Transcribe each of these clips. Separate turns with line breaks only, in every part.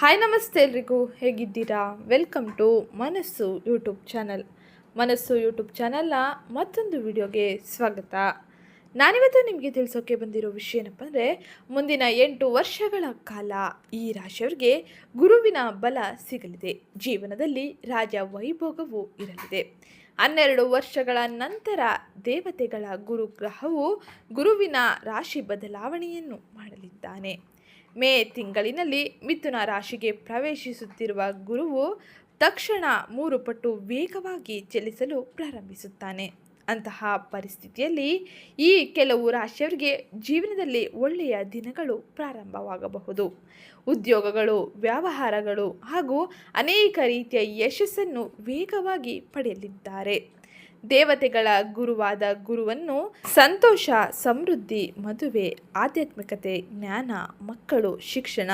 Hi, ನಮಸ್ತೆ ಎಲ್ರಿಗೂ. ಹೇಗಿದ್ದೀರಾ? Welcome to Manassu YouTube channel. Manassu YouTube ಚಾನಲ್ನ ಮತ್ತೊಂದು ವಿಡಿಯೋಗೆ ಸ್ವಾಗತ. ನಾನಿವತ್ತು ನಿಮಗೆ ತಿಳಿಸೋಕೆ ಬಂದಿರೋ ವಿಷಯ ಏನಪ್ಪ ಅಂದರೆ ಮುಂದಿನ ಎಂಟು ವರ್ಷಗಳ ಕಾಲ ಈ ರಾಶಿಯವರಿಗೆ ಗುರುವಿನ ಬಲ ಸಿಗಲಿದೆ. ಜೀವನದಲ್ಲಿ ರಾಜ ವೈಭೋಗವು ಇರಲಿದೆ. ಹನ್ನೆರಡು ವರ್ಷಗಳ ನಂತರ ದೇವತೆಗಳ ಗುರುಗ್ರಹವು ಗುರುವಿನ ರಾಶಿ ಬದಲಾವಣೆಯನ್ನು ಮಾಡಲಿದ್ದಾನೆ. ಮೇ ತಿಂಗಳಿನಲ್ಲಿ ಮಿಥುನ ರಾಶಿಗೆ ಪ್ರವೇಶಿಸುತ್ತಿರುವ ಗುರುವು ತಕ್ಷಣ ಮೂರು ಪಟ್ಟು ವೇಗವಾಗಿ ಚಲಿಸಲು ಪ್ರಾರಂಭಿಸುತ್ತಾನೆ. ಅಂತಹ ಪರಿಸ್ಥಿತಿಯಲ್ಲಿ ಈ ಕೆಲವು ರಾಶಿಯವರಿಗೆ ಜೀವನದಲ್ಲಿ ಒಳ್ಳೆಯ ದಿನಗಳು ಪ್ರಾರಂಭವಾಗಬಹುದು. ಉದ್ಯೋಗಗಳು, ವ್ಯವಹಾರಗಳು ಹಾಗೂ ಅನೇಕ ರೀತಿಯ ಯಶಸ್ಸನ್ನು ವೇಗವಾಗಿ ಪಡೆಯಲಿದ್ದಾರೆ. ದೇವತೆಗಳ ಗುರುವಾದ ಗುರುವನ್ನು ಸಂತೋಷ, ಸಮೃದ್ಧಿ, ಮದುವೆ, ಆಧ್ಯಾತ್ಮಿಕತೆ, ಜ್ಞಾನ, ಮಕ್ಕಳು, ಶಿಕ್ಷಣ,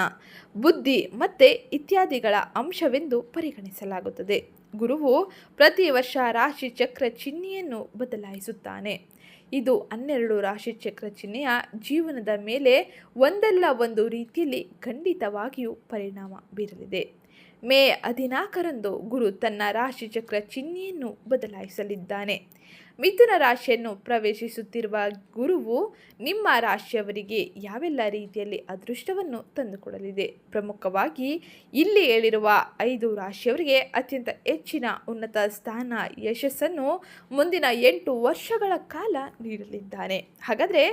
ಬುದ್ಧಿ ಮತ್ತು ಇತ್ಯಾದಿಗಳ ಅಂಶವೆಂದು ಪರಿಗಣಿಸಲಾಗುತ್ತದೆ. ಗುರುವು ಪ್ರತಿ ವರ್ಷ ರಾಶಿ ಚಕ್ರ ಚಿಹ್ನೆಯನ್ನು ಬದಲಾಯಿಸುತ್ತಾನೆ. ಇದು ಹನ್ನೆರಡು ರಾಶಿ ಚಕ್ರ ಚಿಹ್ನೆಯ ಜೀವನದ ಮೇಲೆ ಒಂದಲ್ಲ ಒಂದು ರೀತಿಯಲ್ಲಿ ಖಂಡಿತವಾಗಿಯೂ ಪರಿಣಾಮ ಬೀರಲಿದೆ. ಮೇ ಹದಿನಾಲ್ಕರಂದು ಗುರು ತನ್ನ ರಾಶಿಚಕ್ರ ಚಿಹ್ನೆಯನ್ನು ಬದಲಾಯಿಸಲಿದ್ದಾನೆ. ಮಿಥುನ ರಾಶಿಯನ್ನು ಪ್ರವೇಶಿಸುತ್ತಿರುವ ಗುರುವು ನಿಮ್ಮ ರಾಶಿಯವರಿಗೆ ಯಾವೆಲ್ಲ ರೀತಿಯಲ್ಲಿ ಅದೃಷ್ಟವನ್ನು ತಂದುಕೊಡಲಿದೆ? ಪ್ರಮುಖವಾಗಿ ಇಲ್ಲಿ ಹೇಳಿರುವ ಐದು ರಾಶಿಯವರಿಗೆ ಅತ್ಯಂತ ಹೆಚ್ಚಿನ ಉನ್ನತ ಸ್ಥಾನ ಯಶಸ್ಸನ್ನು ಮುಂದಿನ ಎಂಟು ವರ್ಷಗಳ ಕಾಲ ನೀಡಲಿದ್ದಾನೆ. ಹಾಗಾದರೆ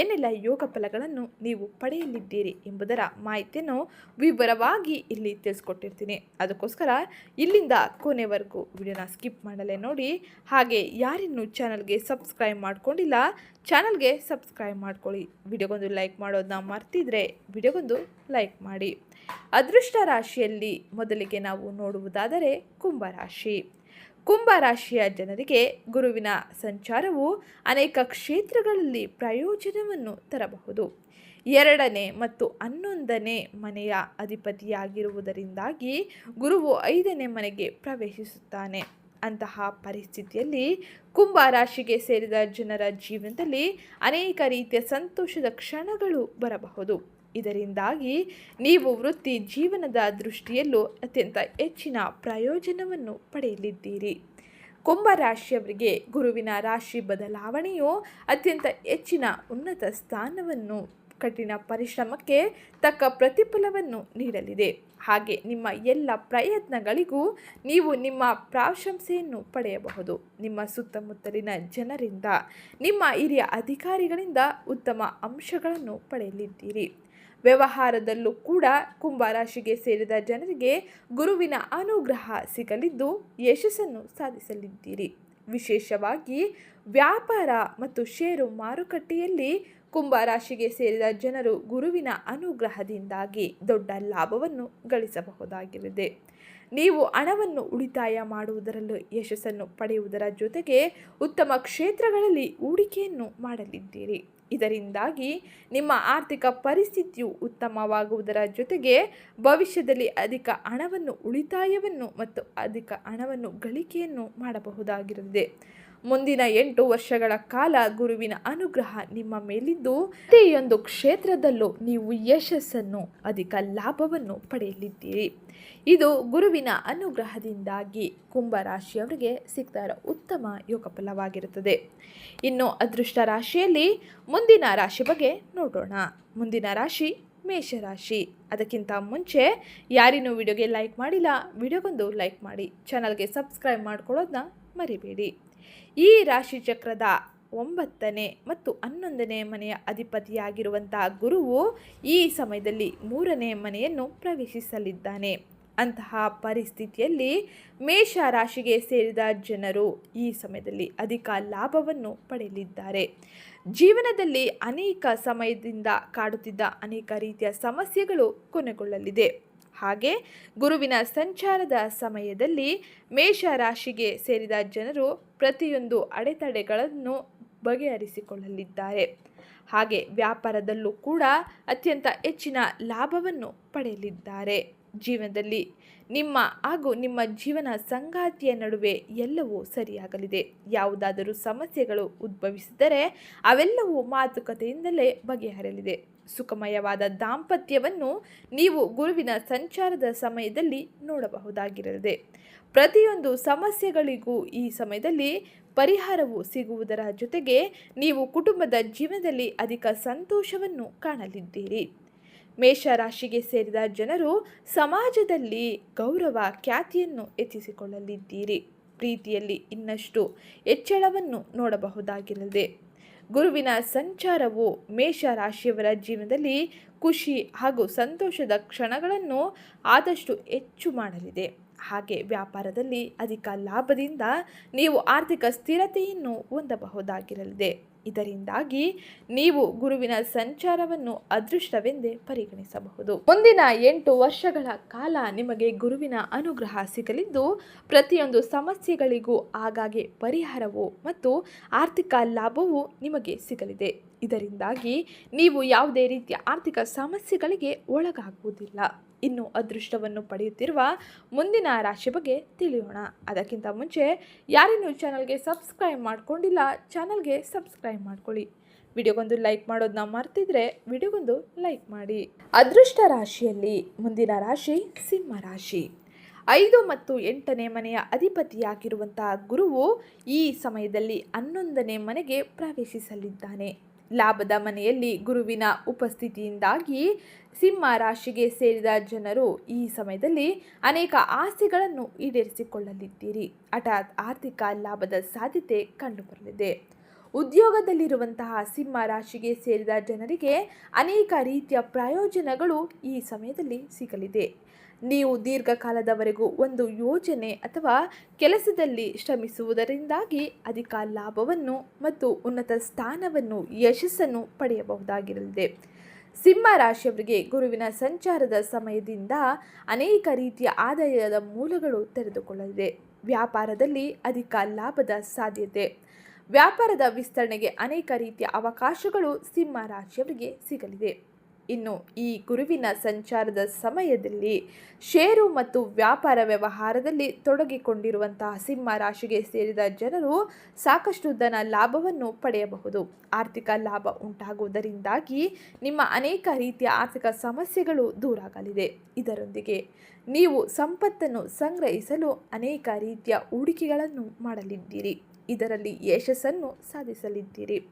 ಏನೆಲ್ಲ ಯೋಗ ಫಲಗಳನ್ನು ನೀವು ಪಡೆಯಲಿದ್ದೀರಿ ಎಂಬುದರ ಮಾಹಿತಿಯನ್ನು ವಿವರವಾಗಿ ಇಲ್ಲಿ ತಿಳಿಸ್ಕೊಟ್ಟಿರ್ತೀನಿ. ಅದಕ್ಕೋಸ್ಕರ ಇಲ್ಲಿಂದ ಕೊನೆವರೆಗೂ ವಿಡಿಯೋನ ಸ್ಕಿಪ್ ಮಾಡಲೇ ನೋಡಿ. ಹಾಗೆ ಯಾರಿನ್ನೂ ಚಾನಲ್ಗೆ ಸಬ್ಸ್ಕ್ರೈಬ್ ಮಾಡ್ಕೊಂಡಿಲ್ಲ, ಚಾನಲ್ಗೆ ಸಬ್ಸ್ಕ್ರೈಬ್ ಮಾಡ್ಕೊಳ್ಳಿ. ವಿಡಿಯೋಗೊಂದು ಲೈಕ್ ಮಾಡೋದನ್ನ ಮರ್ತಿದ್ರೆ ವಿಡಿಯೋಗೊಂದು ಲೈಕ್ ಮಾಡಿ. ಅದೃಷ್ಟ ರಾಶಿಯಲ್ಲಿ ಮೊದಲಿಗೆ ನಾವು ನೋಡುವುದಾದರೆ ಕುಂಭರಾಶಿ ಕುಂಭ ರಾಶಿಯ ಜನರಿಗೆ ಗುರುವಿನ ಸಂಚಾರವು ಅನೇಕ ಕ್ಷೇತ್ರಗಳಲ್ಲಿ ಪ್ರಯೋಜನವನ್ನು ತರಬಹುದು. ಎರಡನೇ ಮತ್ತು ಹನ್ನೊಂದನೇ ಮನೆಯ ಅಧಿಪತಿಯಾಗಿರುವುದರಿಂದಾಗಿ ಗುರುವು ಐದನೇ ಮನೆಗೆ ಪ್ರವೇಶಿಸುತ್ತಾನೆ. ಅಂತಹ ಪರಿಸ್ಥಿತಿಯಲ್ಲಿ ಕುಂಭ ರಾಶಿಗೆ ಸೇರಿದ ಜನರ ಜೀವನದಲ್ಲಿ ಅನೇಕ ರೀತಿಯ ಸಂತೋಷದ ಕ್ಷಣಗಳು ಬರಬಹುದು. ಇದರಿಂದಾಗಿ ನೀವು ವೃತ್ತಿ ಜೀವನದ ದೃಷ್ಟಿಯಲ್ಲೂ ಅತ್ಯಂತ ಹೆಚ್ಚಿನ ಪ್ರಯೋಜನವನ್ನು ಪಡೆಯಲಿದ್ದೀರಿ. ಕುಂಭ ರಾಶಿಯವರಿಗೆ ಗುರುವಿನ ರಾಶಿ ಬದಲಾವಣೆಯು ಅತ್ಯಂತ ಹೆಚ್ಚಿನ ಉನ್ನತ ಸ್ಥಾನವನ್ನು ಕಠಿಣ ಪರಿಶ್ರಮಕ್ಕೆ ತಕ್ಕ ಪ್ರತಿಫಲವನ್ನು ನೀಡಲಿದೆ. ಹಾಗೆ ನಿಮ್ಮ ಎಲ್ಲ ಪ್ರಯತ್ನಗಳಿಗೂ ನೀವು ನಿಮ್ಮ ಪ್ರಾಶಂಸೆಯನ್ನು ಪಡೆಯಬಹುದು. ನಿಮ್ಮ ಸುತ್ತಮುತ್ತಲಿನ ಜನರಿಂದ, ನಿಮ್ಮ ಹಿರಿಯ ಅಧಿಕಾರಿಗಳಿಂದ ಉತ್ತಮ ಅಂಶಗಳನ್ನು ಪಡೆಯಲಿದ್ದೀರಿ. ವ್ಯವಹಾರದಲ್ಲೂ ಕೂಡ ಕುಂಭರಾಶಿಗೆ ಸೇರಿದ ಜನರಿಗೆ ಗುರುವಿನ ಅನುಗ್ರಹ ಸಿಗಲಿದ್ದು ಯಶಸ್ಸನ್ನು ಸಾಧಿಸಲಿದ್ದೀರಿ. ವಿಶೇಷವಾಗಿ ವ್ಯಾಪಾರ ಮತ್ತು ಷೇರು ಮಾರುಕಟ್ಟೆಯಲ್ಲಿ ಕುಂಭ ರಾಶಿಗೆ ಸೇರಿದ ಜನರು ಗುರುವಿನ ಅನುಗ್ರಹದಿಂದಾಗಿ ದೊಡ್ಡ ಲಾಭವನ್ನು ಗಳಿಸಬಹುದಾಗಿದೆ ನೀವು ಹಣವನ್ನು ಉಳಿತಾಯ ಮಾಡುವುದರಲ್ಲೂ ಯಶಸ್ಸನ್ನು ಪಡೆಯುವುದರ ಜೊತೆಗೆ ಉತ್ತಮ ಕ್ಷೇತ್ರಗಳಲ್ಲಿ ಹೂಡಿಕೆಯನ್ನು ಮಾಡಲಿದ್ದೀರಿ. ಇದರಿಂದಾಗಿ ನಿಮ್ಮ ಆರ್ಥಿಕ ಪರಿಸ್ಥಿತಿಯು ಉತ್ತಮವಾಗುವುದರ ಜೊತೆಗೆ ಭವಿಷ್ಯದಲ್ಲಿ ಅಧಿಕ ಹಣವನ್ನು ಉಳಿತಾಯವನ್ನು ಮತ್ತು ಅಧಿಕ ಹಣವನ್ನು ಗಳಿಕೆಯನ್ನು ಮಾಡಬಹುದಾಗಿರುತ್ತದೆ. ಮುಂದಿನ ಎಂಟು ವರ್ಷಗಳ ಕಾಲ ಗುರುವಿನ ಅನುಗ್ರಹ ನಿಮ್ಮ ಮೇಲಿದ್ದು, ಪ್ರತಿಯೊಂದು ಕ್ಷೇತ್ರದಲ್ಲೂ ನೀವು ಯಶಸ್ಸನ್ನು, ಅಧಿಕ ಲಾಭವನ್ನು ಪಡೆಯಲಿದ್ದೀರಿ. ಇದು ಗುರುವಿನ ಅನುಗ್ರಹದಿಂದಾಗಿ ಕುಂಭರಾಶಿಯವರಿಗೆ ಸಿಗ್ತಾ ಇರೋ ಉತ್ತಮ ಯೋಗ ಫಲವಾಗಿರುತ್ತದೆ ಇನ್ನು ಅದೃಷ್ಟ ರಾಶಿಯಲ್ಲಿ ಮುಂದಿನ ರಾಶಿ ಬಗ್ಗೆ ನೋಡೋಣ. ಮುಂದಿನ ರಾಶಿ ಮೇಷರಾಶಿ. ಅದಕ್ಕಿಂತ ಮುಂಚೆ ಯಾರಿನೂ ವಿಡಿಯೋಗೆ ಲೈಕ್ ಮಾಡಿಲ್ಲ, ವಿಡಿಯೋಗೊಂದು ಲೈಕ್ ಮಾಡಿ, ಚಾನಲ್ಗೆ ಸಬ್ಸ್ಕ್ರೈಬ್ ಮಾಡ್ಕೊಳ್ಳೋದನ್ನ ಮರಿಬೇಡಿ. ಈ ರಾಶಿ ಚಕ್ರದ ಒಂಬತ್ತನೇ ಮತ್ತು ಹನ್ನೊಂದನೇ ಮನೆಯ ಅಧಿಪತಿಯಾಗಿರುವಂತಹ ಗುರುವು ಈ ಸಮಯದಲ್ಲಿ ಮೂರನೇ ಮನೆಯನ್ನು ಪ್ರವೇಶಿಸಲಿದ್ದಾನೆ. ಅಂತಹ ಪರಿಸ್ಥಿತಿಯಲ್ಲಿ ಮೇಷ ರಾಶಿಗೆ ಸೇರಿದ ಜನರು ಈ ಸಮಯದಲ್ಲಿ ಅಧಿಕ ಲಾಭವನ್ನು ಪಡೆಯಲಿದ್ದಾರೆ. ಜೀವನದಲ್ಲಿ ಅನೇಕ ಸಮಯದಿಂದ ಕಾಡುತ್ತಿದ್ದ ಅನೇಕ ರೀತಿಯ ಸಮಸ್ಯೆಗಳು ಕೊನೆಗೊಳ್ಳಲಿದೆ. ಹಾಗೆ ಗುರುವಿನ ಸಂಚಾರದ ಸಮಯದಲ್ಲಿ ಮೇಷ ರಾಶಿಗೆ ಸೇರಿದ ಜನರು ಪ್ರತಿಯೊಂದು ಅಡೆತಡೆಗಳನ್ನು ಬಗೆಹರಿಸಿಕೊಳ್ಳಲಿದ್ದಾರೆ. ಹಾಗೆ ವ್ಯಾಪಾರದಲ್ಲೂ ಕೂಡ ಅತ್ಯಂತ ಹೆಚ್ಚಿನ ಲಾಭವನ್ನು ಪಡೆಯಲಿದ್ದಾರೆ. ಜೀವನದಲ್ಲಿ ನಿಮ್ಮ ಹಾಗೂ ನಿಮ್ಮ ಜೀವನ ಸಂಗಾತಿಯ ನಡುವೆ ಎಲ್ಲವೂ ಸರಿಯಾಗಲಿದೆ. ಯಾವುದಾದರೂ ಸಮಸ್ಯೆಗಳು ಉದ್ಭವಿಸಿದರೆ ಅವೆಲ್ಲವೂ ಮಾತುಕತೆಯಿಂದಲೇ ಬಗೆಹರಲಿದೆ. ಸುಖಮಯವಾದ ದಾಂಪತ್ಯವನ್ನು ನೀವು ಗುರುವಿನ ಸಂಚಾರದ ಸಮಯದಲ್ಲಿ ನೋಡಬಹುದಾಗಿರಲಿದೆ. ಪ್ರತಿಯೊಂದು ಸಮಸ್ಯೆಗಳಿಗೂ ಈ ಸಮಯದಲ್ಲಿ ಪರಿಹಾರವು ಸಿಗುವುದರ ಜೊತೆಗೆ ನೀವು ಕುಟುಂಬದ ಜೀವನದಲ್ಲಿ ಅಧಿಕ ಸಂತೋಷವನ್ನು ಕಾಣಲಿದ್ದೀರಿ. ಮೇಷರಾಶಿಗೆ ಸೇರಿದ ಜನರು ಸಮಾಜದಲ್ಲಿ ಗೌರವ ಖ್ಯಾತಿಯನ್ನು ಹೆಚ್ಚಿಸಿಕೊಳ್ಳಲಿದ್ದೀರಿ. ಪ್ರೀತಿಯಲ್ಲಿ ಇನ್ನಷ್ಟು ಹೆಚ್ಚಳವನ್ನು ನೋಡಬಹುದಾಗಿರಲಿದೆ. ಗುರುವಿನ ಸಂಚಾರವು ಮೇಷ ರಾಶಿಯವರ ಜೀವನದಲ್ಲಿ ಖುಷಿ ಹಾಗೂ ಸಂತೋಷದ ಕ್ಷಣಗಳನ್ನು ಆದಷ್ಟು ಹೆಚ್ಚು ಮಾಡಲಿದೆ. ಹಾಗೆ ವ್ಯಾಪಾರದಲ್ಲಿ ಅಧಿಕ ಲಾಭದಿಂದ ನೀವು ಆರ್ಥಿಕ ಸ್ಥಿರತೆಯನ್ನು ಹೊಂದಬಹುದಾಗಿರಲಿದೆ. ಇದರಿಂದಾಗಿ ನೀವು ಗುರುವಿನ ಸಂಚಾರವನ್ನು ಅದೃಷ್ಟವೆಂದೇ ಪರಿಗಣಿಸಬಹುದು. ಮುಂದಿನ ಎಂಟು ವರ್ಷಗಳ ಕಾಲ ನಿಮಗೆ ಗುರುವಿನ ಅನುಗ್ರಹ ಸಿಗಲಿದ್ದು, ಪ್ರತಿಯೊಂದು ಸಮಸ್ಯೆಗಳಿಗೂ ಆಗಾಗ್ಗೆ ಪರಿಹಾರವು ಮತ್ತು ಆರ್ಥಿಕ ಲಾಭವು ನಿಮಗೆ ಸಿಗಲಿದೆ. ಇದರಿಂದಾಗಿ ನೀವು ಯಾವುದೇ ರೀತಿಯ ಆರ್ಥಿಕ ಸಮಸ್ಯೆಗಳಿಗೆ ಒಳಗಾಗುವುದಿಲ್ಲ. ಇನ್ನು ಅದೃಷ್ಟವನ್ನು ಪಡೆಯುತ್ತಿರುವ ಮುಂದಿನ ರಾಶಿ ಬಗ್ಗೆ ತಿಳಿಯೋಣ. ಅದಕ್ಕಿಂತ ಮುಂಚೆ ಯಾರಿನ್ನೂ ಚಾನಲ್ಗೆ ಸಬ್ಸ್ಕ್ರೈಬ್ ಮಾಡಿಕೊಂಡಿಲ್ಲ, ಚಾನಲ್ಗೆ ಸಬ್ಸ್ಕ್ರೈಬ್ ಮಾಡ್ಕೊಳ್ಳಿ. ವಿಡಿಯೋಗೊಂದು ಲೈಕ್ ಮಾಡೋದನ್ನ ಮರ್ತಿದ್ರೆ ವಿಡಿಯೋಗೊಂದು ಲೈಕ್ ಮಾಡಿ. ಅದೃಷ್ಟ ರಾಶಿಯಲ್ಲಿ ಮುಂದಿನ ರಾಶಿ ಸಿಂಹ ರಾಶಿ. ಐದು ಮತ್ತು ಎಂಟನೇ ಮನೆಯ ಅಧಿಪತಿಯಾಗಿರುವಂತಹ ಗುರುವು ಈ ಸಮಯದಲ್ಲಿ ಹನ್ನೊಂದನೇ ಮನೆಗೆ ಪ್ರವೇಶಿಸಲಿದ್ದಾನೆ. ಲಾಭದ ಮನೆಯಲ್ಲಿ ಗುರುವಿನ ಉಪಸ್ಥಿತಿಯಿಂದಾಗಿ ಸಿಂಹ ರಾಶಿಗೆ ಸೇರಿದ ಜನರು ಈ ಸಮಯದಲ್ಲಿ ಅನೇಕ ಆಸ್ತಿಗಳನ್ನು ಈಡೇರಿಸಿಕೊಳ್ಳಲಿದ್ದೀರಿ. ಹಠಾತ್ ಆರ್ಥಿಕ ಲಾಭದ ಸಾಧ್ಯತೆ ಕಂಡುಬರಲಿದೆ. ಉದ್ಯೋಗದಲ್ಲಿರುವಂತಹ ಸಿಂಹ ರಾಶಿಗೆ ಸೇರಿದ ಜನರಿಗೆ ಅನೇಕ ರೀತಿಯ ಪ್ರಯೋಜನಗಳು ಈ ಸಮಯದಲ್ಲಿ ಸಿಗಲಿದೆ. ನೀವು ದೀರ್ಘಕಾಲದವರೆಗೂ ಒಂದು ಯೋಜನೆ ಅಥವಾ ಕೆಲಸದಲ್ಲಿ ಶ್ರಮಿಸುವುದರಿಂದಾಗಿ ಅಧಿಕ ಲಾಭವನ್ನು ಮತ್ತು ಉನ್ನತ ಸ್ಥಾನವನ್ನು, ಯಶಸ್ಸನ್ನು ಪಡೆಯಬಹುದಾಗಿರಲಿದೆ. ಸಿಂಹ ರಾಶಿಯವರಿಗೆ ಗುರುವಿನ ಸಂಚಾರದ ಸಮಯದಿಂದ ಅನೇಕ ರೀತಿಯ ಆದಾಯದ ಮೂಲಗಳು ತೆರೆದುಕೊಳ್ಳಲಿದೆ. ವ್ಯಾಪಾರದಲ್ಲಿ ಅಧಿಕ ಲಾಭದ ಸಾಧ್ಯತೆ. ವ್ಯಾಪಾರದ ವಿಸ್ತರಣೆಗೆ ಅನೇಕ ರೀತಿಯ ಅವಕಾಶಗಳು ಸಿಂಹ ರಾಶಿಯವರಿಗೆ ಸಿಗಲಿದೆ. ಇನ್ನು ಈ ಗುರುವಿನ ಸಂಚಾರದ ಸಮಯದಲ್ಲಿ ಷೇರು ಮತ್ತು ವ್ಯಾಪಾರ ವ್ಯವಹಾರದಲ್ಲಿ ತೊಡಗಿಕೊಂಡಿರುವಂತಹ ಸಿಂಹ ರಾಶಿಗೆ ಸೇರಿದ ಜನರು ಸಾಕಷ್ಟು ಧನ ಲಾಭವನ್ನು ಪಡೆಯಬಹುದು. ಆರ್ಥಿಕ ಲಾಭ ಉಂಟಾಗುವುದರಿಂದಾಗಿ ನಿಮ್ಮ ಅನೇಕ ರೀತಿಯ ಆರ್ಥಿಕ ಸಮಸ್ಯೆಗಳು ದೂರಾಗಲಿದೆ. ಇದರೊಂದಿಗೆ ನೀವು ಸಂಪತ್ತನ್ನು ಸಂಗ್ರಹಿಸಲು ಅನೇಕ ರೀತಿಯ ಹೂಡಿಕೆಗಳನ್ನು ಮಾಡಲಿದ್ದೀರಿ. ಇದರಲ್ಲಿ ಯಶಸ್ಸನ್ನು ಸಾಧಿಸಲಿದ್ದೀರಿ.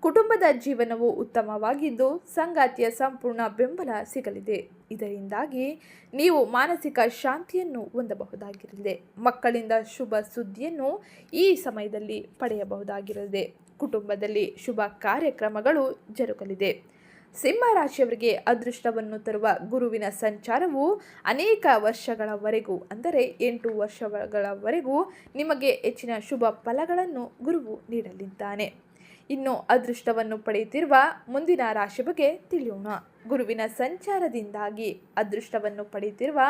ಕುಟುಂಬದ ಜೀವನವು ಉತ್ತಮವಾಗಿದ್ದು ಸಂಗಾತಿಯ ಸಂಪೂರ್ಣ ಬೆಂಬಲ ಸಿಗಲಿದೆ. ಇದರಿಂದಾಗಿ ನೀವು ಮಾನಸಿಕ ಶಾಂತಿಯನ್ನು ಹೊಂದಬಹುದಾಗಿರಲಿದೆ. ಮಕ್ಕಳಿಂದ ಶುಭ ಸುದ್ದಿಯನ್ನು ಈ ಸಮಯದಲ್ಲಿ ಪಡೆಯಬಹುದಾಗಿರಲಿದೆ. ಕುಟುಂಬದಲ್ಲಿ ಶುಭ ಕಾರ್ಯಕ್ರಮಗಳು ಜರುಗಲಿದೆ. ಸಿಂಹ ರಾಶಿಯವರಿಗೆ ಅದೃಷ್ಟವನ್ನು ತರುವ ಗುರುವಿನ ಸಂಚಾರವು ಅನೇಕ ವರ್ಷಗಳವರೆಗೂ, ಅಂದರೆ ಎಂಟು ವರ್ಷಗಳವರೆಗೂ ನಿಮಗೆ ಹೆಚ್ಚಿನ ಶುಭ ಫಲಗಳನ್ನು ಗುರುವು ನೀಡಲಿದ್ದಾನೆ. ಇನ್ನು ಅದೃಷ್ಟವನ್ನು ಪಡೆಯುತ್ತಿರುವ ಮುಂದಿನ ರಾಶಿ ಬಗ್ಗೆ ತಿಳಿಯೋಣ. ಗುರುವಿನ ಸಂಚಾರದಿಂದಾಗಿ ಅದೃಷ್ಟವನ್ನು ಪಡೆಯುತ್ತಿರುವ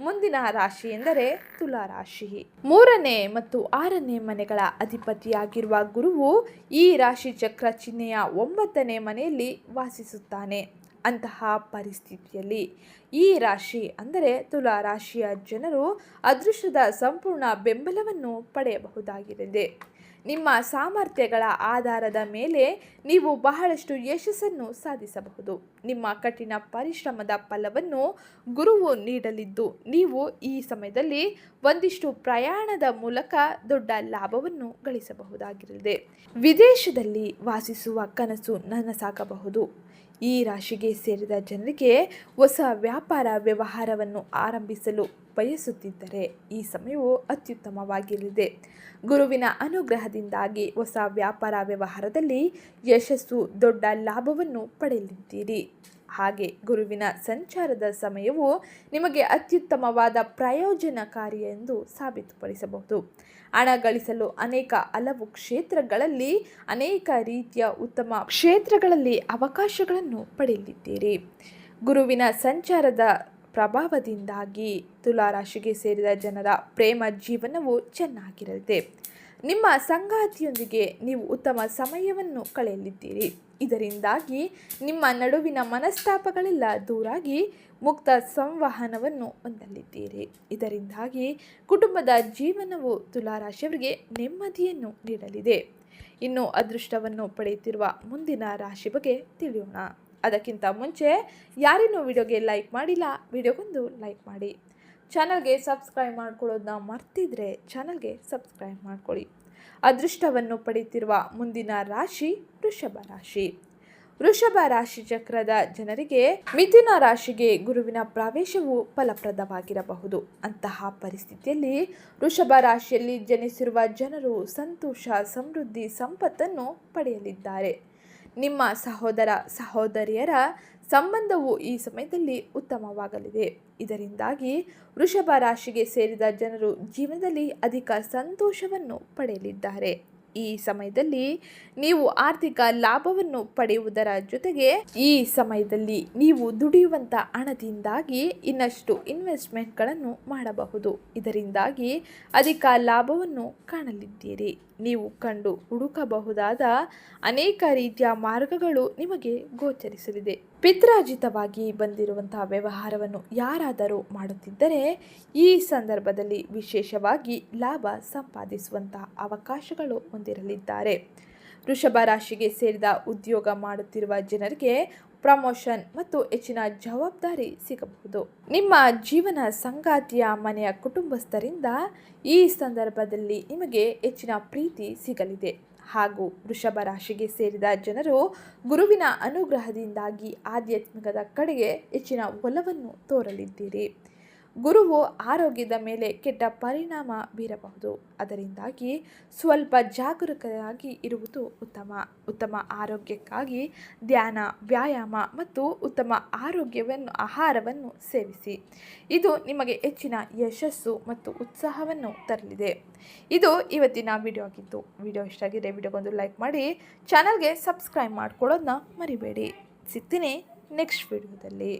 ಮುಂದಿನ ರಾಶಿ ಎಂದರೆ ತುಲಾ ರಾಶಿ. ಮೂರನೇ ಮತ್ತು ಆರನೇ ಮನೆಗಳ ಅಧಿಪತಿಯಾಗಿರುವ ಗುರುವು ಈ ರಾಶಿ ಚಕ್ರ ಚಿಹ್ನೆಯ ಒಂಬತ್ತನೇ ಮನೆಯಲ್ಲಿ ವಾಸಿಸುತ್ತಾನೆ. ಅಂತಹ ಪರಿಸ್ಥಿತಿಯಲ್ಲಿ ಈ ರಾಶಿ ಅಂದರೆ ತುಲಾ ರಾಶಿಯ ಜನರು ಅದೃಷ್ಟದ ಸಂಪೂರ್ಣ ಬೆಂಬಲವನ್ನು ಪಡೆಯಬಹುದಾಗಿದೆ. ನಿಮ್ಮ ಸಾಮರ್ಥ್ಯಗಳ ಆಧಾರದ ಮೇಲೆ ನೀವು ಬಹಳಷ್ಟು ಯಶಸ್ಸನ್ನು ಸಾಧಿಸಬಹುದು. ನಿಮ್ಮ ಕಠಿಣ ಪರಿಶ್ರಮದ ಫಲವನ್ನು ಗುರುವು ನೀಡಲಿದ್ದು, ನೀವು ಈ ಸಮಯದಲ್ಲಿ ಒಂದಿಷ್ಟು ಪ್ರಯಾಣದ ಮೂಲಕ ದೊಡ್ಡ ಲಾಭವನ್ನು ಗಳಿಸಬಹುದಾಗಿರಲಿದೆ. ವಿದೇಶದಲ್ಲಿ ವಾಸಿಸುವ ಕನಸು ನನಸಾಗಬಹುದು ಈ ರಾಶಿಗೆ ಸೇರಿದ ಜನರಿಗೆ ಹೊಸ ವ್ಯಾಪಾರ ವ್ಯವಹಾರವನ್ನು ಆರಂಭಿಸಲು ಬಯಸುತ್ತಿದ್ದರೆ ಈ ಸಮಯವು ಅತ್ಯುತ್ತಮವಾಗಿರಲಿದೆ. ಗುರುವಿನ ಅನುಗ್ರಹದಿಂದಾಗಿ ಹೊಸ ವ್ಯಾಪಾರ ವ್ಯವಹಾರದಲ್ಲಿ ಯಶಸ್ಸು, ದೊಡ್ಡ ಲಾಭವನ್ನು ಪಡೆಯಲಿದ್ದೀರಿ. ಹಾಗೆ ಗುರುವಿನ ಸಂಚಾರದ ಸಮಯವು ನಿಮಗೆ ಅತ್ಯುತ್ತಮವಾದ ಪ್ರಯೋಜನಕಾರಿ ಎಂದು ಸಾಬೀತುಪಡಿಸಬಹುದು. ಹಣ ಗಳಿಸಲು ಅನೇಕ ಹಲವು ಕ್ಷೇತ್ರಗಳಲ್ಲಿ ಅನೇಕ ರೀತಿಯ ಉತ್ತಮ ಕ್ಷೇತ್ರಗಳಲ್ಲಿ ಅವಕಾಶಗಳನ್ನು ಪಡೆಯಲಿದ್ದೀರಿ. ಗುರುವಿನ ಸಂಚಾರದ ಪ್ರಭಾವದಿಂದಾಗಿ ತುಲಾರಾಶಿಗೆ ಸೇರಿದ ಜನರ ಪ್ರೇಮ ಜೀವನವು ಚೆನ್ನಾಗಿರಲಿದೆ. ನಿಮ್ಮ ಸಂಗಾತಿಯೊಂದಿಗೆ ನೀವು ಉತ್ತಮ ಸಮಯವನ್ನು ಕಳೆಯಲಿದ್ದೀರಿ. ಇದರಿಂದಾಗಿ ನಿಮ್ಮ ನಡುವಿನ ಮನಸ್ತಾಪಗಳೆಲ್ಲ ದೂರಾಗಿ ಮುಕ್ತ ಸಂವಹನವನ್ನು ಹೊಂದಲಿದ್ದೀರಿ. ಇದರಿಂದಾಗಿ ಕುಟುಂಬದ ಜೀವನವು ತುಲಾರಾಶಿಯವರಿಗೆ ನೆಮ್ಮದಿಯನ್ನು ನೀಡಲಿದೆ. ಇನ್ನು ಅದೃಷ್ಟವನ್ನು ಪಡೆಯುತ್ತಿರುವ ಮುಂದಿನ ರಾಶಿ ಬಗ್ಗೆ ತಿಳಿಯೋಣ. ಅದಕ್ಕಿಂತ ಮುಂಚೆ ಯಾರಿನ್ನೂ ವಿಡಿಯೋಗೆ ಲೈಕ್ ಮಾಡಿಲ್ಲ, ವಿಡಿಯೋಗೊಂದು ಲೈಕ್ ಮಾಡಿ. ಚಾನಲ್ಗೆ ಸಬ್ಸ್ಕ್ರೈಬ್ ಮಾಡ್ಕೊಳ್ಳೋದನ್ನ ಮರ್ತಿದ್ರೆ ಚಾನಲ್ಗೆ ಸಬ್ಸ್ಕ್ರೈಬ್ ಮಾಡ್ಕೊಳ್ಳಿ. ಅದೃಷ್ಟವನ್ನು ಪಡೆಯುತ್ತಿರುವ ಮುಂದಿನ ರಾಶಿ ವೃಷಭ ರಾಶಿ. ವೃಷಭ ರಾಶಿ ಚಕ್ರದ ಜನರಿಗೆ ಮಿಥುನ ರಾಶಿಗೆ ಗುರುವಿನ ಪ್ರವೇಶವು ಫಲಪ್ರದವಾಗಿರಬಹುದು. ಅಂತಹ ಪರಿಸ್ಥಿತಿಯಲ್ಲಿ ವೃಷಭ ರಾಶಿಯಲ್ಲಿ ಜನಿಸಿರುವ ಜನರು ಸಂತೋಷ, ಸಮೃದ್ಧಿ, ಸಂಪತ್ತನ್ನು ಪಡೆಯಲಿದ್ದಾರೆ. ನಿಮ್ಮ ಸಹೋದರ, ಸಹೋದರಿಯರ ಸಂಬಂಧವು ಈ ಸಮಯದಲ್ಲಿ ಉತ್ತಮವಾಗಲಿದೆ. ಇದರಿಂದಾಗಿ ವೃಷಭ ರಾಶಿಗೆ ಸೇರಿದ ಜನರು ಜೀವನದಲ್ಲಿ ಅಧಿಕ ಸಂತೋಷವನ್ನು ಪಡೆಯಲಿದ್ದಾರೆ. ಈ ಸಮಯದಲ್ಲಿ ನೀವು ಆರ್ಥಿಕ ಲಾಭವನ್ನು ಪಡೆಯುವುದರ ಜೊತೆಗೆ ಈ ಸಮಯದಲ್ಲಿ ನೀವು ದುಡಿಯುವಂಥ ಹಣದಿಂದಾಗಿ ಇನ್ನಷ್ಟು ಇನ್ವೆಸ್ಟ್ಮೆಂಟ್ಗಳನ್ನು ಮಾಡಬಹುದು. ಇದರಿಂದಾಗಿ ಅಧಿಕ ಲಾಭವನ್ನು ಕಾಣಲಿದ್ದೀರಿ. ನೀವು ಕಂಡು ಹುಡುಕಬಹುದಾದ ಅನೇಕ ರೀತಿಯ ಮಾರ್ಗಗಳು ನಿಮಗೆ ಗೋಚರಿಸಲಿದೆ. ಪಿತ್ರಾಜಿತವಾಗಿ ಬಂದಿರುವಂತಹ ವ್ಯವಹಾರವನ್ನು ಯಾರಾದರೂ ಮಾಡುತ್ತಿದ್ದರೆ ಈ ಸಂದರ್ಭದಲ್ಲಿ ವಿಶೇಷವಾಗಿ ಲಾಭ ಸಂಪಾದಿಸುವಂತಹ ಅವಕಾಶಗಳು ಹೊಂದಿರಲಿದ್ದಾರೆ. ವೃಷಭ ರಾಶಿಗೆ ಸೇರಿದ ಉದ್ಯೋಗ ಮಾಡುತ್ತಿರುವ ಜನರಿಗೆ ಪ್ರಮೋಷನ್ ಮತ್ತು ಹೆಚ್ಚಿನ ಜವಾಬ್ದಾರಿ ಸಿಗಬಹುದು. ನಿಮ್ಮ ಜೀವನ ಸಂಗಾತಿಯ ಮನೆಯ ಕುಟುಂಬಸ್ಥರಿಂದ ಈ ಸಂದರ್ಭದಲ್ಲಿ ನಿಮಗೆ ಹೆಚ್ಚಿನ ಪ್ರೀತಿ ಸಿಗಲಿದೆ. ಹಾಗೂ ವೃಷಭ ರಾಶಿಗೆ ಸೇರಿದ ಜನರು ಗುರುವಿನ ಅನುಗ್ರಹದಿಂದಾಗಿ ಆಧ್ಯಾತ್ಮಿಕದ ಕಡೆಗೆ ಹೆಚ್ಚಿನ ಒಲವನ್ನು ತೋರಲಿದ್ದೀರಿ. ಗುರುವು ಆರೋಗ್ಯದ ಮೇಲೆ ಕೆಟ್ಟ ಪರಿಣಾಮ ಬೀರಬಹುದು. ಅದರಿಂದಾಗಿ ಸ್ವಲ್ಪ ಜಾಗರೂಕರಾಗಿ ಇರುವುದು ಉತ್ತಮ. ಉತ್ತಮ ಆರೋಗ್ಯಕ್ಕಾಗಿ ಧ್ಯಾನ, ವ್ಯಾಯಾಮ ಮತ್ತು ಉತ್ತಮ ಆರೋಗ್ಯವನ್ನು, ಆಹಾರವನ್ನು ಸೇವಿಸಿ. ಇದು ನಿಮಗೆ ಹೆಚ್ಚಿನ ಯಶಸ್ಸು ಮತ್ತು ಉತ್ಸಾಹವನ್ನು ತರಲಿದೆ. ಇದು ಇವತ್ತಿನ ವಿಡಿಯೋ ಆಗಿತ್ತು. ವಿಡಿಯೋ ಇಷ್ಟ ಆಗಿದೆ ವಿಡಿಯೋಗೊಂದು ಲೈಕ್ ಮಾಡಿ, ಚಾನಲ್ಗೆ ಸಬ್ಸ್ಕ್ರೈಬ್ ಮಾಡ್ಕೊಳ್ಳೋದನ್ನ ಮರಿಬೇಡಿ. ಸಿಗ್ತೀನಿ ನೆಕ್ಸ್ಟ್ ವಿಡಿಯೋದಲ್ಲಿ.